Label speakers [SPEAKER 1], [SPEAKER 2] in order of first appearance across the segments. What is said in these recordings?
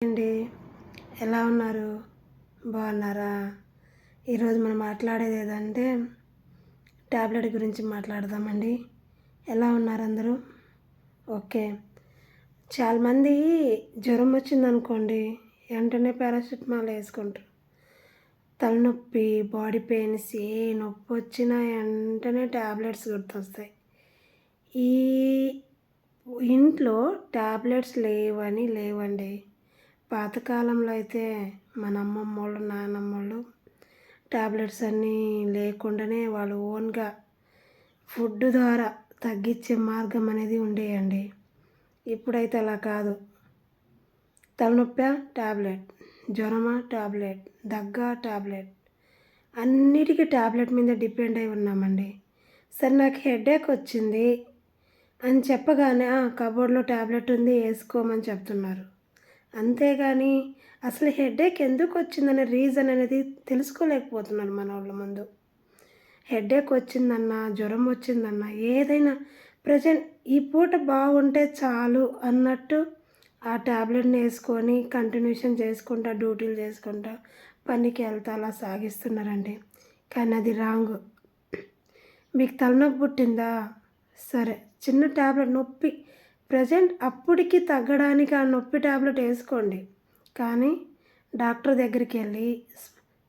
[SPEAKER 1] అండి. ఎలా ఉన్నారు? బాగున్నారా? ఈరోజు మనం మాట్లాడేది ఏదంటే ట్యాబ్లెట్ గురించి మాట్లాడదామండి. ఎలా ఉన్నారు అందరూ? ఓకే. చాలామంది జ్వరం వచ్చిందనుకోండి వెంటనే పారాసిటమాల్ వేసుకుంటారు. తలనొప్పి బాడీ పెయిన్స్ ఏ నొప్పి వచ్చినా వెంటనే ట్యాబ్లెట్స్ గుర్తొస్తాయి. ఈ ఇంట్లో ట్యాబ్లెట్స్ లేవని లేవండి. పాతకాలంలో అయితే మన అమ్మమ్మ వాళ్ళు నాన్నమ్మ వాళ్ళు టాబ్లెట్స్ అన్నీ లేకుండానే వాళ్ళు ఓన్గా ఫుడ్ ద్వారా తగ్గించే మార్గం అనేది ఉండేయండి. ఇప్పుడైతే అలా కాదు. తలనొప్పి ట్యాబ్లెట్ జ్వరమా టాబ్లెట్ దగ్గ టాబ్లెట్ అన్నిటికీ టాబ్లెట్ మీద డిపెండ్ అయి ఉన్నామండి. సరే నాకు హెడేక్ వచ్చింది అని చెప్పగానే కబోర్డ్లో టాబ్లెట్ ఉంది వేసుకోమని చెప్తున్నారు. అంతేగాని అసలు హెడేక్ ఎందుకు వచ్చిందనే రీజన్ అనేది తెలుసుకోలేకపోతున్నారు మన వాళ్ళ ముందు. హెడేక్ వచ్చిందన్నా జ్వరం వచ్చిందన్నా ఏదైనా ప్రజెంట్ ఈ పూట బాగుంటే చాలు అన్నట్టు ఆ ట్యాబ్లెట్ని వేసుకొని కంటిన్యూషన్ చేసుకుంటా డ్యూటీలు చేసుకుంటా పనికి వెళ్తా అలా సాగిస్తున్నారండి. కానీ అది రాంగ్. మీకు తలనొప్పి పుట్టిందా? సరే చిన్న ట్యాబ్లెట్ నొప్పి ప్రజెంట్ అప్పటికి తగ్గడానికి ఆ నొప్పి ట్యాబ్లెట్ వేసుకోండి. కానీ డాక్టర్ దగ్గరికి వెళ్ళి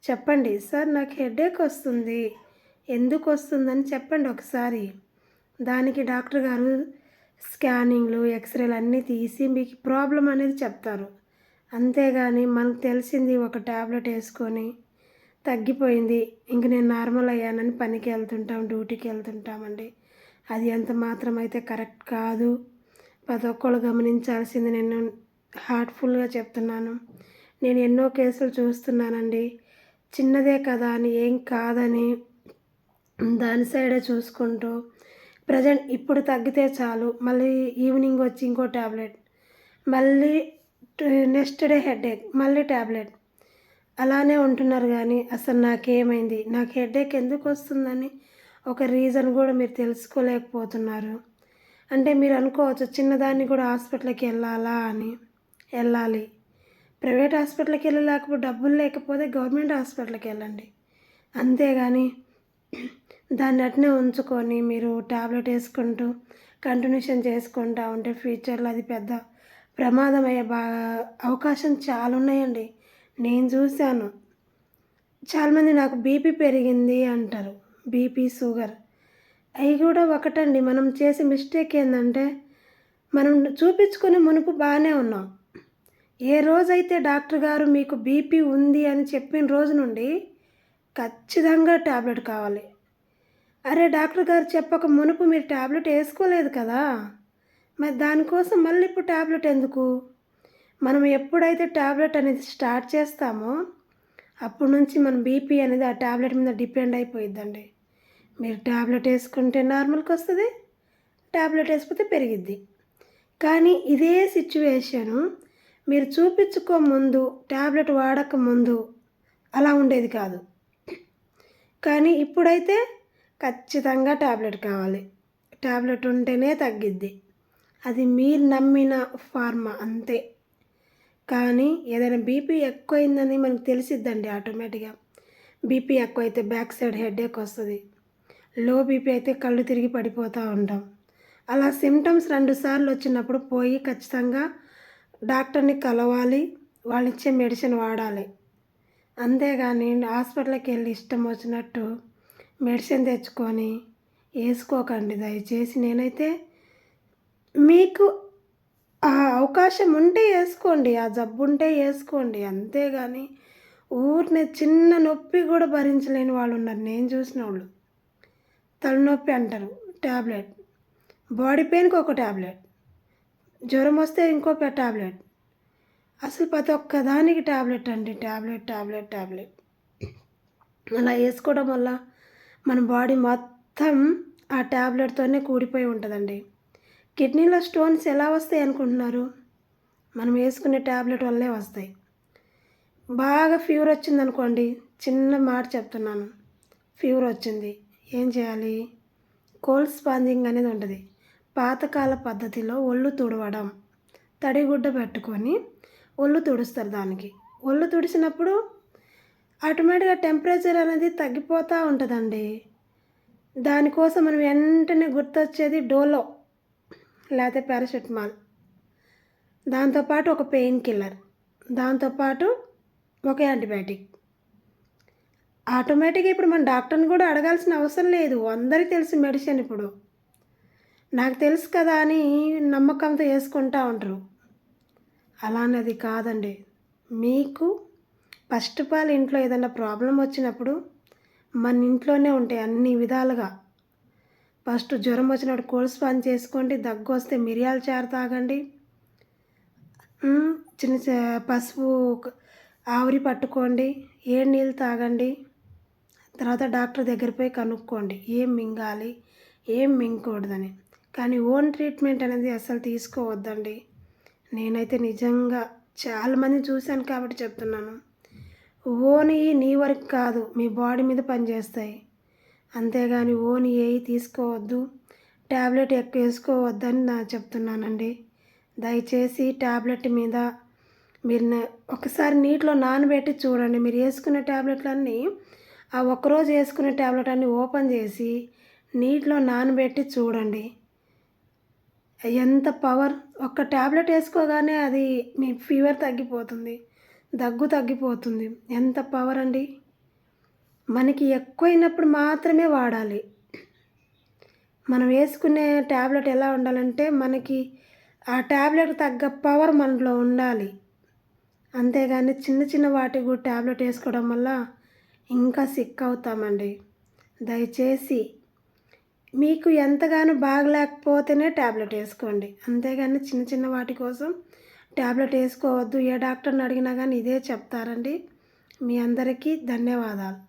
[SPEAKER 1] చెప్పండి సార్ నాకు హెడేక్ వస్తుంది. ఎందుకు వస్తుందని చెప్పండి ఒకసారి. దానికి డాక్టర్ గారు స్కానింగ్లు ఎక్స్రేలు అన్నీ తీసి మీకు ప్రాబ్లం అనేది చెప్తారు. అంతేగాని మనకు తెలిసింది ఒక ట్యాబ్లెట్ వేసుకొని తగ్గిపోయింది. ఇంక నేను నార్మల్ అయ్యానని పనికి వెళ్తుంటాం డ్యూటీకి వెళ్తుంటామండి. అది ఎంత మాత్రం అయితే కరెక్ట్ కాదు. ప్రతి ఒక్కళ్ళు గమనించాల్సింది నేను హార్ట్ఫుల్గా చెప్తున్నాను. నేను ఎన్నో కేసులు చూస్తున్నానండి. చిన్నదే కదా అని ఏం కాదని దాని సైడే చూసుకుంటూ ప్రజెంట్ ఇప్పుడు తగ్గితే చాలు. మళ్ళీ ఈవినింగ్ వచ్చి ఇంకో ట్యాబ్లెట్ మళ్ళీ నెక్స్ట్ డే హెడేక్ మళ్ళీ ట్యాబ్లెట్ అలానే ఉంటున్నారు కానీ అసలు నాకేమైంది? నాకు హెడేక్ ఎందుకు వస్తుందని ఒక రీజన్ కూడా మీరు తెలుసుకోలేకపోతున్నారు. అంటే మీరు అనుకోవచ్చు చిన్నదాన్ని కూడా హాస్పిటల్కి వెళ్ళాలా అని. వెళ్ళాలి. ప్రైవేట్ హాస్పిటల్కి వెళ్ళలేకపోతే డబ్బులు లేకపోతే గవర్నమెంట్ హాస్పిటల్కి వెళ్ళండి. అంతేగాని దాన్ని అట్నే ఉంచుకొని మీరు ట్యాబ్లెట్ వేసుకుంటూ కంటిన్యూషన్ చేసుకుంటూ ఉంటే ఫ్యూచర్లో అది పెద్ద ప్రమాదం అయ్యే బా అవకాశం చాలా ఉన్నాయండి. నేను చూశాను. చాలామంది నాకు బీపీ పెరిగింది అంటారు. BP sugar. అవి కూడా ఒకటండి. మనం చేసే మిస్టేక్ ఏంటంటే మనం చూపించుకునే మునుపు బాగానే ఉన్నాం. ఏ రోజైతే డాక్టర్ గారు మీకు బీపీ ఉంది అని చెప్పిన రోజు నుండి ఖచ్చితంగా ట్యాబ్లెట్ కావాలి. అరే డాక్టర్ గారు చెప్పక మునుపు మీరు ట్యాబ్లెట్ వేసుకోలేదు కదా. మరి దానికోసం మళ్ళీ ఇప్పుడు ట్యాబ్లెట్ ఎందుకు? మనం ఎప్పుడైతే ట్యాబ్లెట్ అనేది స్టార్ట్ చేస్తామో అప్పటి నుంచి మన బీపీ అనేది ఆ ట్యాబ్లెట్ మీద డిపెండ్ అయిపోయిద్దండి. మీరు ట్యాబ్లెట్ వేసుకుంటే నార్మల్కి వస్తుంది ట్యాబ్లెట్ వేసుకుంటే పెరిగిద్ది. కానీ ఇదే సిచ్యువేషను మీరు చూపించుకో ముందు ట్యాబ్లెట్ వాడక ముందు అలా ఉండేది కాదు. కానీ ఇప్పుడైతే ఖచ్చితంగా ట్యాబ్లెట్ కావాలి. ట్యాబ్లెట్ ఉంటేనే తగ్గిద్ది. అది మీరు నమ్మిన ఫార్మా అంతే. కానీ ఏదైనా బీపీ ఎక్కువైందని మనకు తెలిసిద్దండి ఆటోమేటిక్గా. బీపీ ఎక్కువైతే బ్యాక్ సైడ్ హెడేక్ వస్తుంది. లో బీపీ అయితే కళ్ళు తిరిగి పడిపోతూ ఉంటాం. అలా సిమ్టమ్స్ రెండు సార్లు వచ్చినప్పుడు పోయి ఖచ్చితంగా డాక్టర్ని కలవాలి వాళ్ళు ఇచ్చే మెడిసిన్ వాడాలి. అంతేగాని హాస్పిటల్కి వెళ్ళి ఇష్టం వచ్చినట్టు మెడిసిన్ తెచ్చుకొని వేసుకోకండి దయచేసి. నేనైతే మీకు ఆ అవకాశం ఉంటే వేసుకోండి ఆ జబ్బు ఉంటే వేసుకోండి. అంతేగాని ఊరిని చిన్న నొప్పి కూడా భరించలేని వాళ్ళు ఉన్నారు. నేను చూసిన వాళ్ళు తలనొప్పి అంటారు ట్యాబ్లెట్ బాడీ పెయిన్కి ఒక ట్యాబ్లెట్ జ్వరం వస్తే ఇంకో ట్యాబ్లెట్ అసలు ప్రతి ఒక్క దానికి ట్యాబ్లెట్ అండి ట్యాబ్లెట్ ట్యాబ్లెట్ ట్యాబ్లెట్ అలా వేసుకోవడం వల్ల మన బాడీ మొత్తం ఆ ట్యాబ్లెట్తోనే కూడిపోయి ఉంటుందండి. కిడ్నీలో స్టోన్స్ ఎలా వస్తాయి అనుకుంటున్నారు? మనం వేసుకునే ట్యాబ్లెట్ వల్లే వస్తాయి. బాగా ఫీవర్ వచ్చిందనుకోండి చిన్న మాట చెప్తున్నాను. ఫీవర్ వచ్చింది. ఏం చేయాలి? కోల్డ్ స్పాంజింగ్ అనేది ఉంటుంది. పాతకాల పద్ధతిలో ఒళ్ళు తుడవడం. తడిగుడ్డ పెట్టుకొని ఒళ్ళు తుడుస్తారు దానికి. ఒళ్ళు తుడిసినప్పుడు ఆటోమేటిక్గా టెంపరేచర్ అనేది తగ్గిపోతూ ఉంటుందండి. దానికోసం మనం వెంటనే గుర్తొచ్చేది డోలో లేకపోతే పారాసెటమాల్. దాంతోపాటు ఒక పెయిన్ కిల్లర్. దాంతోపాటు ఒక యాంటీబయాటిక్. ఆటోమేటిక్గా ఇప్పుడు మన డాక్టర్ని కూడా అడగాల్సిన అవసరం లేదు. అందరికీ తెలిసి మెడిసిన్ ఇప్పుడు. నాకు తెలుసు కదా అని నమ్మకంతో వేసుకుంటా ఉంటారు. అలానది కాదండి. మీకు ఫస్ట్ ఆఫ్ ఆల్ ఇంట్లో ఏదైనా ప్రాబ్లం వచ్చినప్పుడు మన ఇంట్లోనే ఉంటాయి అన్ని విధాలుగా. ఫస్ట్ జ్వరం వచ్చినప్పుడు కోల్స్ పని చేసుకోండి దగ్గు వస్తే మిరియాల చారు తాగండి. చిన్న పసుపు ఆవిరి పట్టుకోండి ఏ నీళ్ళు తాగండి. తర్వాత డాక్టర్ దగ్గర పోయి కనుక్కోండి. ఏం మింగాలి? ఏం మింగకూడదని? కానీ ఓన్ ట్రీట్మెంట్ అనేది అసలు తీసుకోవద్దండి. నేనైతే నిజంగా చాలామంది చూశాను కాబట్టి చెప్తున్నాను. ఓని నీ వరకు కాదు మీ బాడీ మీద పనిచేస్తాయి. అంతేగాని ఓని ఏవి తీసుకోవద్దు ట్యాబ్లెట్ ఎక్కువ వేసుకోవద్దని నా చెప్తున్నానండి. దయచేసి ట్యాబ్లెట్ మీద మీరు ఒకసారి నీటిలో నానబెట్టి చూడండి. మీరు వేసుకునే ట్యాబ్లెట్లన్నీ ఆ ఒక్కరోజు వేసుకునే ట్యాబ్లెట్ అన్ని ఓపెన్ చేసి నీటిలో నానబెట్టి చూడండి. ఎంత పవర్. ఒక్క ట్యాబ్లెట్ వేసుకోగానే అది మీ ఫీవర్ తగ్గిపోతుంది. దగ్గు తగ్గిపోతుంది. ఎంత పవర్ అండి. మనకి ఎక్కువైనప్పుడు మాత్రమే వాడాలి. మనం వేసుకునే ట్యాబ్లెట్ ఎలా ఉండాలంటే మనకి ఆ ట్యాబ్లెట్ తగ్గ పవర్ మనలో ఉండాలి. అంతేగాని చిన్న చిన్న వాటికి ట్యాబ్లెట్ వేసుకోవడం వల్ల ఇంకా సిక్ అవుతామండి దయచేసి మీకు ఎంతగానో బాగలేకపోతేనే ట్యాబ్లెట్ వేసుకోండి. అంతేగాని చిన్న చిన్న వాటి కోసం ట్యాబ్లెట్ వేసుకోవద్దు. ఏ డాక్టర్ని అడిగినా కానీ ఇదే చెప్తారండి. మీ అందరికీ ధన్యవాదాలు.